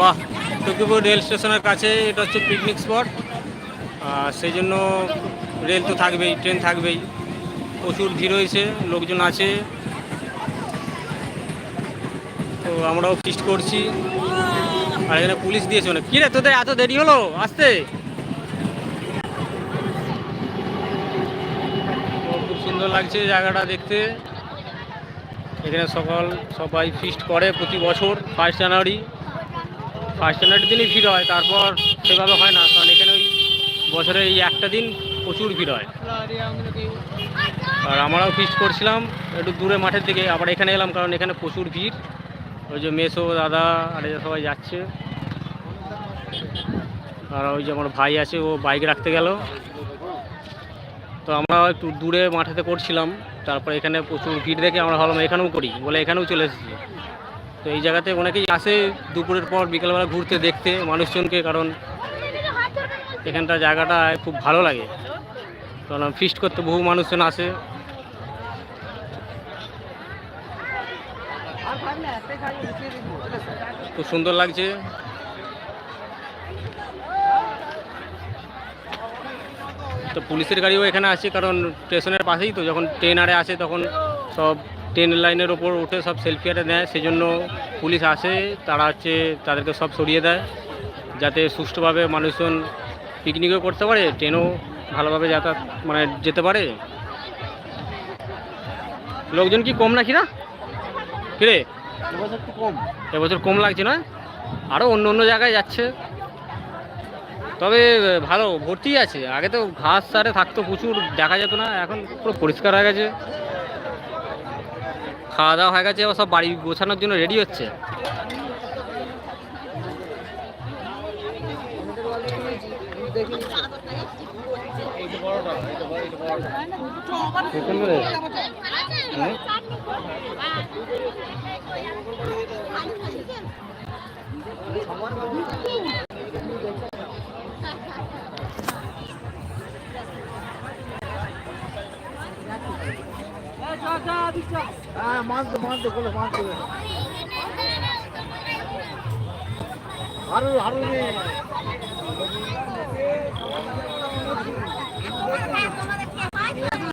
বাহ টুকিপুর রেল স্টেশনের কাছে এটা হচ্ছে পিকনিক স্পট সেই জন্য রেল তো থাকবেই ট্রেন থাকবেই। প্রচুর ভিড় হয়েছে, লোকজন আছে। তো আমরাও ফিস্ট করছি। আর এখানে পুলিশ দিয়েছে অনেক। কী রে তোদের এত দেরি হলো? আসতে। খুব সুন্দর লাগছে জায়গাটা দেখতে। এখানে সকাল সবাই ফিস্ট করে প্রতি বছর ফার্স্ট জানুয়ারি ফার্স্ট জানুয়ারির দিনই ভিড় হয়, তারপর সেভাবে হয় না, কারণ এখানে ওই বছরে এই একটা দিন প্রচুর ভিড় হয়। আর আমরাও ফিস্ট করছিলাম, একটু দূরে মাঠের দিকে, আবার এখানে এলাম কারণ এখানে প্রচুর ভিড়। ওই যে মেসো, দাদা, আর সবাই যাচ্ছে। আর ওই যে আমার ভাই আছে, ও বাইক রাখতে গেল। তো আমরা একটু দূরে মাঠেতে করছিলাম, তারপর এখানে প্রচুর ভিড় দেখে আমরা ভাবলাম এখানেও করি, বলে এখানেও চলে এসেছি। তো এই জায়গাতে অনেকেই আসে দুপুরের পর, বিকেলবেলা ঘুরতে, দেখতে মানুষজনকে, কারণ এখানটা জায়গাটা খুব ভালো লাগে। কারণ ফিস্ট করতে বহু মানুষজন আসে। খুব সুন্দর লাগছে। তো পুলিশের গাড়িও এখানে আছে, কারণ স্টেশনের পাশেই তো, যখন ট্রেন আরে আসে, তখন সব ট্রেন লাইনের ওপর উঠে সব সেলফি আরে নেয় সেজন্য পুলিশ আসে তারা হচ্ছে তাদেরকে সব সরিয়ে দেয় যাতে সুষ্ঠুভাবে মানুষজন পিকনিকও করতে পারে ট্রেনও ভালোভাবে যাতায়াত মানে যেতে পারে। লোকজন কি কম নাকি না? কিরে? এবছর কম। এবছর কম লাগছে না? আরও অন্য অন্য জায়গায় যাচ্ছে। তবে ভালো ভর্তি আছে। আগে তো ঘাস সারে থাকতো প্রচুর দেখা যেত না এখন পুরো পরিষ্কার হয়ে গেছে। খাওয়া দাওয়া হয়ে গেছে এবার সব বাড়ি গোছানোর জন্য রেডি হচ্ছে। হ্যাঁ মাছ দে মাছ দে মাছ দে আরও আরও